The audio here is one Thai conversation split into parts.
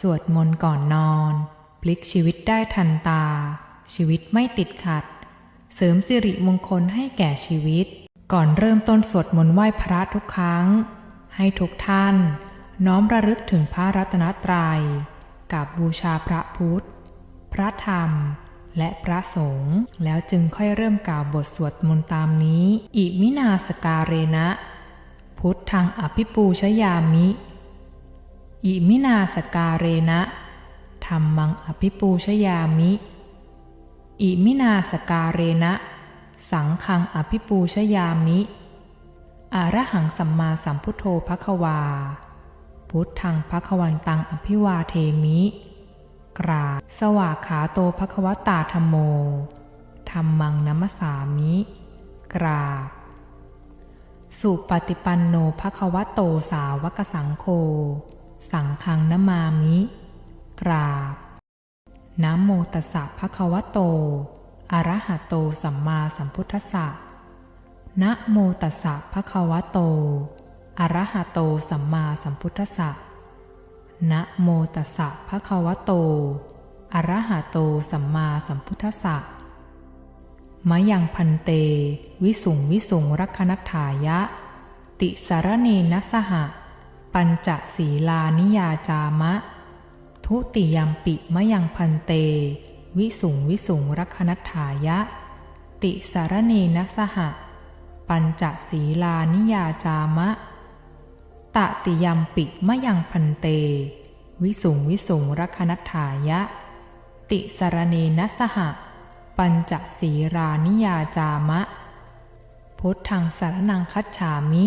สวดมนต์ก่อนนอน พลิกชีวิตได้ทันตา ชีวิตไม่ติดขัด เสริมสิริมงคลให้แก่ชีวิต ก่อนเริ่มต้นสวดมนต์ไหว้พระทุกครั้ง ให้ทุกท่าน น้อมระลึกถึงพระรัตนตรยัย กับบูชาพระพุทธ พระธรรม และพระสงฆ์แล้วจึงค่อยเริ่มกล่าวบทสวดมนต์ตามนี้ อิมินาสการเรนะ พุทธังอภิปูชยามิ อิมินาสการเรนะธรรมังอภิปูชยามิ อิมินาสการเรนะ สังฆังอภิปูชยามิ อารหังสัมมาสัมพุทโธภควา พุทธังภควันตังอภิวาเทมิ กราสวากขาโตภควตาธรรมโมธรรมังนัมสสามิ กราบสุปฏิปันโนภควโตสาวกสังโฆ สังฆังนมามิ กราบนะโมตัสสะภะคะวะโต อะระหะโตสัมมาสัมพุทธัสสะนะโมตัสสะภะคะวะโต อะระหะโตสัมมาสัมพุทธัสสะนะโมตัสสะภะคะวะโต อะระหะโตสัมมาสัมพุทธัสสะมะยังพันเต วิสุงวิสุงรักนัฏฐายะ ติสารเนนะสหะ ปัญจศีลานิยาจามะ ทุติยมปิมะยังพันเต วิสุงวิสุงรักนัฐายะ ติสารเนนสหะ ปัญจศีลานิยาจามะ ตติยมปิมะยังพันเต วิสุงวิสุงรักนัฐายะ ติสารเนนสหะ ปัญจศีรานิยาจามะ พุทธังสารนังคัจฉามิ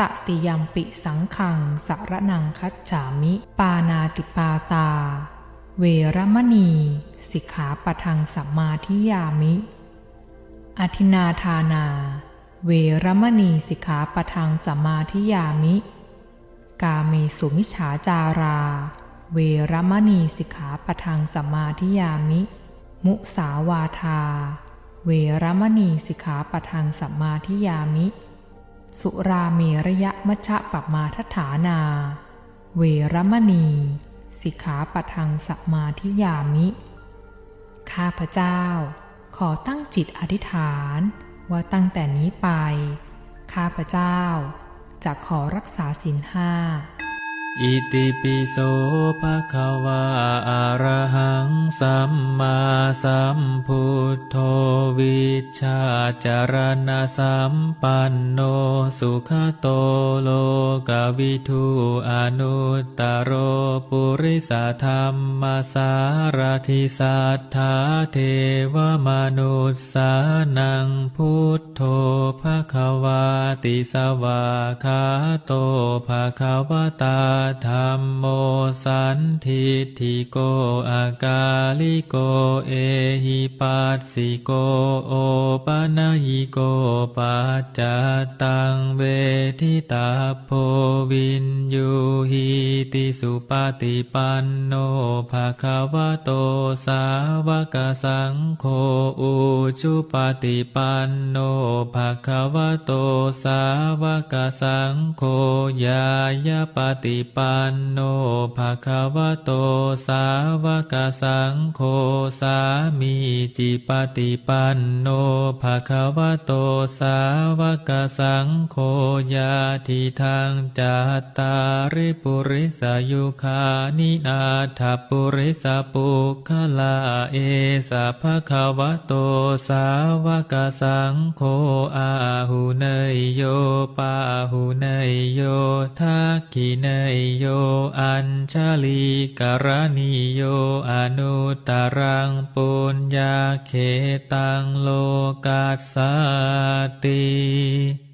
ตติยมปิสังขังสารนังคัจฉามิ ปานาติปาตา เวรมณี สิกขาปทังสัมมาทิยามิ อธินาทานา เวรมณีสิกขาปทังสัมมาทิยามิ กาเมสุมิฉาจารา เวรมณีสิกขาปทังสัมมาทิยามิ มุสาวาทา เวรมณีสิกขาปทังสัมมาทิยามิ สุราเมระยะมัชฌะปะมาทฐานา เวรมณี สิกขาปทังสัมมาทิยามิ ข้าพเจ้า ขอตั้งจิตอธิษฐานว่าตั้งแต่นี้ไป ข้าพเจ้า จะขอรักษาศีลห้าอิติปิโสภะคะวาอะระหัง สัมมาสัมพุทโธวิชาจารณะสัมปันโนสุขโตโลกวิทูอนุตตโรปุริสธรรมสารทิสัทธาเทวมนุสสานังพุทโธภะคะวาติสวาคาโตภะคะวตาธรรมโมสันทิฏฐิโกอากาลิโกเอหิปัสสิโกโอปะนะยิโกปัจจตังเวทิตาโพวินยูหิติสุปฏิปันโนภะคะวะโตสาวกสังโฆอุชุปฏิปันโนภะคะวะโตสาวกสังโฆยายาปฏิปันโนภะคะวะโตสาวกสังงโฆสามีจิปฏิปันโนภะคะวะโตสาวกสังโฆยาทิทางจัตตาริปุริสายุคานินาถปุริสปุคลาเอสะภะคะวะโตสาวกสังโฆอาหุเนยโยปาหุเนยโยทักขิเนยโยอัญชลีกรณิโยอนุตตรังปุญญาเขตังโลกัสสติ